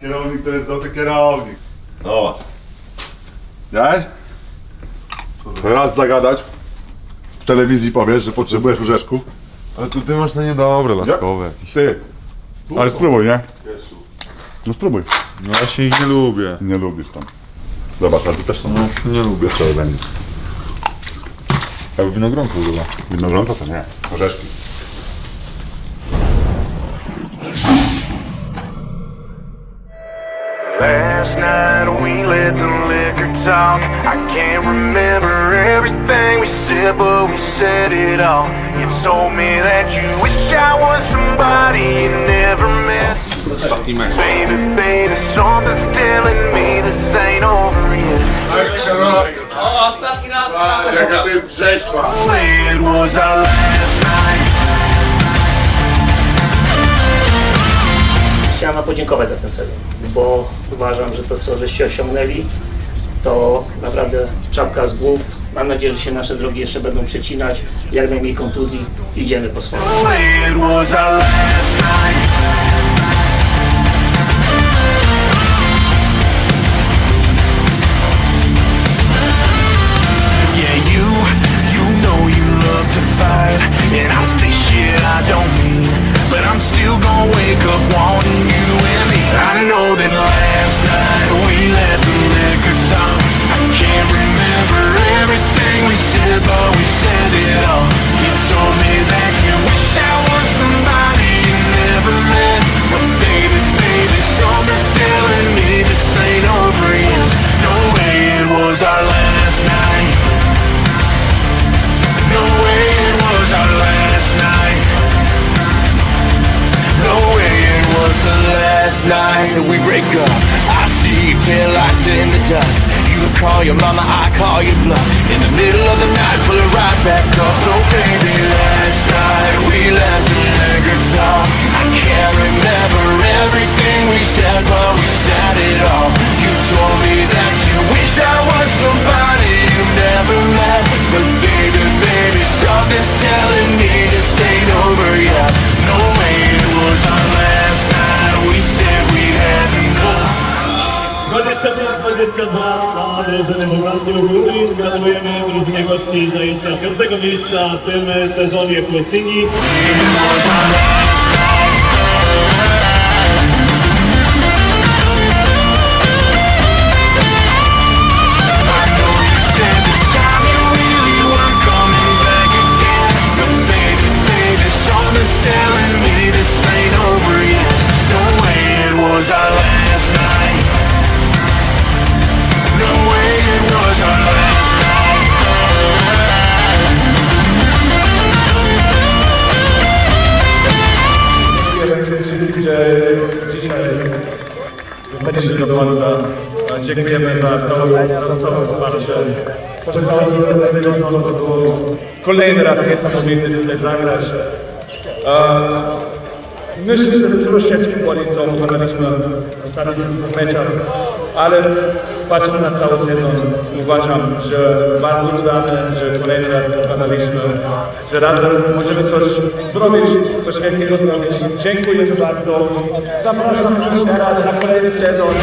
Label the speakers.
Speaker 1: Kierownik to jest złoty kierownik. Zobacz. Nie? Raz zagadać. W telewizji powiesz, że potrzebujesz łóżeczku.
Speaker 2: Ale tu ty masz na niedobre laskowe jakieś.
Speaker 1: Ty. Ale spróbuj, nie? No spróbuj.
Speaker 2: No właśnie ich nie lubię.
Speaker 1: Nie lubisz tam. Zobacz, ale ty też tam.
Speaker 2: No, nie lubię.
Speaker 1: Co będzie?
Speaker 2: Jakby winogronko chyba.
Speaker 1: Winogronko to nie. Orzeszki.
Speaker 3: Last night we let the liquor talk. I can't remember everything we said, but we said it all. You told me that you wish I was somebody you never met. Baby, baby, something's telling me this ain't over yet.
Speaker 4: O, ostatni raz!
Speaker 1: Jaka to jest rzeźba.
Speaker 3: It was our
Speaker 5: podziękować za ten sezon, bo uważam, że to, co żeście osiągnęli, to naprawdę czapka z głów. Mam nadzieję, że się nasze drogi jeszcze będą przecinać. Jak najmniej kontuzji, idziemy po swoim.
Speaker 3: And I say shit I don't mean, but I'm still gonna wake up wanting me. I night that we break up. I see tail lights in the dust. You call your mama, I call your bluff. In the middle of the night, pull it right back up. So baby,
Speaker 6: 25-22 na drużynę Holandii Ugrury. Gratulujemy drużynie gości zajęcia piątego miejsca w tym sezonie w Westingi. Że dzisiaj dotarliście do końca. Dziękujemy za całe, za całe wsparcie. Tego, to było kolejny raz niesamowity tutaj zagrać. Myślę, że troszeczkę boli, co oglądaliśmy w ostatnich meczach, ale patrząc na cały sezon uważam, że bardzo udany, że kolejny raz oglądaliśmy, że razem możemy coś zrobić, coś wielkiego zrobić. Dziękuję bardzo. Zapraszam na kolejny sezon.